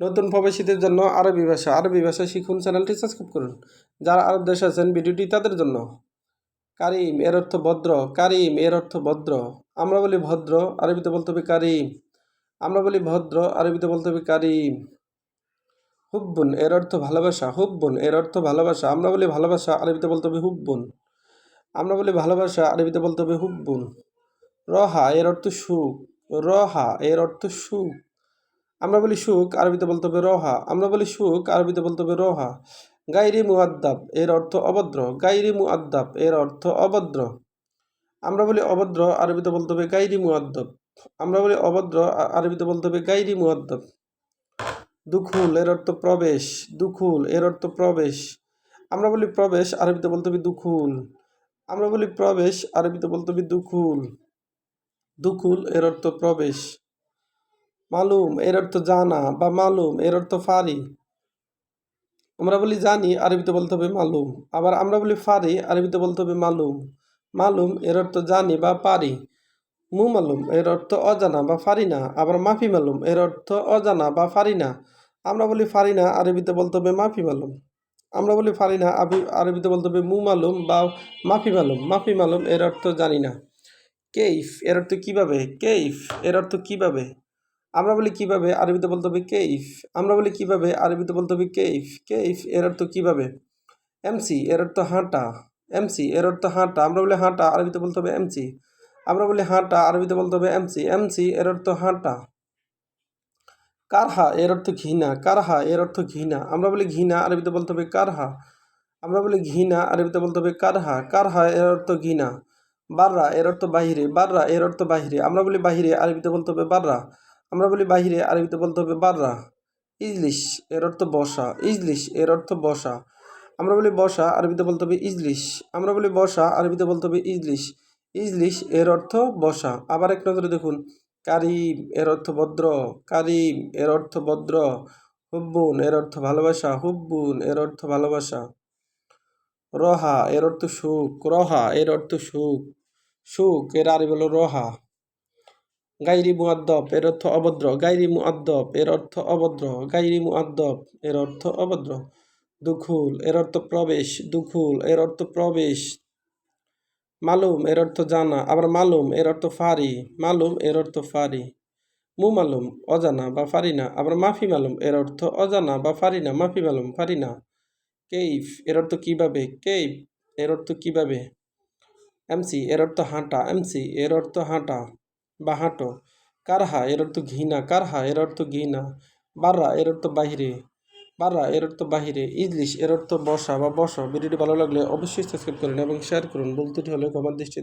নতুন প্রবাসীদের জন্য আরবি ভাষা। আরবি ভাষা শিখুন, চ্যানেলটি সাবস্ক্রাইব করুন। যারা আরব দেশে আছেন, ভিডিওটি তাদের জন্য। কারিম, এর অর্থ ভদ্র। কারিম, এর অর্থ ভদ্র। আমরা বলি ভদ্র, আরবিতে বলতে হবে কারিম। আমরা বলি ভদ্র, আরবিতে বলতে হবে কারিম। হুব্বুন, এর অর্থ ভালোবাসা। হুব্বুন, এর অর্থ ভালোবাসা। আমরা বলি ভালোবাসা, আরবিতে বলতে হবে হুব্বুন। আমরা বলি ভালোবাসা, আরবিতে বলতে হবে হুব্বুন। রহা, এর অর্থ সুখ। রহা, এর অর্থ সুখ। আমরা বলি সুখ, আরবিতে বলতে হবে রহা। আমরা বলি সুখ, আরবিতে বলতে হবে রহা। গাইরি মুআদ্দাব, এর অর্থ অভদ্র। গাইরি মুআদ্দাব, এর অর্থ অভদ্র। আমরা বলি অভদ্র, আরবিতে বলতে হবে গাইরি মুআদ্দাব। আমরা বলি অভদ্র আরবিতে বলতে হবে গাইরি মুআদ্দাব। দুখুল, এর অর্থ প্রবেশ। দুখুল, এর অর্থ প্রবেশ। আমরা বলি প্রবেশ, আরবিতে বলতে হবে দুখুল। আমরা বলি প্রবেশ, আরবিতে বলতে হবে দুখুল। দুখুল, এর অর্থ প্রবেশ। মালুম এর অর্থ জানা, বা মালুম এর অর্থ ফারি। আমরা বলি জানি আরবিতে বলতে হবে মালুম। আবার আমরা বলি ফারি আরবিতে বলতে হবে মালুম। মালুম এর অর্থ জানি, বা পারি। মু মালুম এর অর্থ অজানা, বা ফারি না। আবার মাফি মালুম এর অর্থ অজানা, বা ফারি না। আমরা বলি ফারি না আরবিতে বলতে হবে মাফি মালুম। আমরা বলি ফারি না, আবি- আরবিতে বলতে হবে মু মালুম, বা মাফি মালুম। মাফি মালুম এর অর্থ জানি না। কেইফ এর অর্থ কীভাবে? কেইফ এর অর্থ কীভাবে? আমরা বলি কীভাবে, আরবিতে বলতে হবে কেইফ আমরা বলি কীভাবে, আরবিতে বলতে হবে কেইফ কেইফ এর অর্থ কীভাবে? এমসি এর অর্থ হাঁটা। এমসি এর অর্থ হাঁটা। আমরা বলি হাঁটা, আরবিতে বলতে হবে এমসি। আমরা বলি হাঁটা, আরবিতে বলতে হবে এমসি। এমসি এর অর্থ হাঁটা। কারহা এর অর্থ ঘৃণা। কারহা এর অর্থ ঘৃণা। আমরা বলি ঘৃণা, আরবিতে বলতে হবে কারহা। আমরা বলি ঘৃণা, আরবিতে বলতে হবে কারহা। কারহা এর অর্থ ঘৃণা। বাররা এর অর্থ বাহিরে। বাররা এর অর্থ বাহিরে। আমরা বলি বাহিরে, আরবিতে বলতে হবে বাররা। আমরা বলি বাহিরে, আরবিতে বলতে হবে বাররা। ইজলিশ, এর অর্থ বসা। ইজলিশ, এর অর্থ বসা। আমরা বলি বসা, আরবিতে বলতে হবে ইজলিশ। আমরা বলি বসা, আরবিতে বলতে হবে ইজলিশ। ইজলিশ, এর অর্থ বসা। আবার এক নজরে দেখুন। কারিম, এর অর্থ ভদ্র। কারিম, এর অর্থ ভদ্র। হুব্বুন, এর অর্থ ভালোবাসা। হুব্বুন, এর অর্থ ভালোবাসা। রহা, এর অর্থ সুখ। রহা, এর অর্থ সুখ। সুখ, এর আরবি হলো রহা। গাইরি মুআদ্দব এর অর্থ অভদ্র গাইরি মুআদ্দব এর অর্থ অভদ্র গাইরি মুআদ্দব এর অর্থ অভদ্র দুখুল এর অর্থ প্রবেশ দুখুল এর অর্থ প্রবেশ মালুম এর অর্থ জানা আবার মালুম এর অর্থ ফারি মালুম এর অর্থ ফারি মু মালুম অজানা বা ফারি না আবার মাফি মালুম এর অর্থ অজানা বা ফারি না মাফি মালুম ফারি না কেইফ এর অর্থ কীভাবে কেইফ এর অর্থ কীভাবে এমসি এর অর্থ হাঁটা এমসি এর অর্থ হাঁটা বা হাঁটো। কারহা এর অর্থ ঘৃণা। কারহা এর অর্থ ঘৃণা। বাররা, এর অর্থ বাহিরে। বাররা, এর অর্থ বাহিরে। ইজলিশ এর অর্থ বসা বা বসো। ভিডিওটি ভালো লাগলে অবশ্যই সাবস্ক্রাইব করুন এবং শেয়ার করুন। বলতে হলে কমার দৃষ্টিতে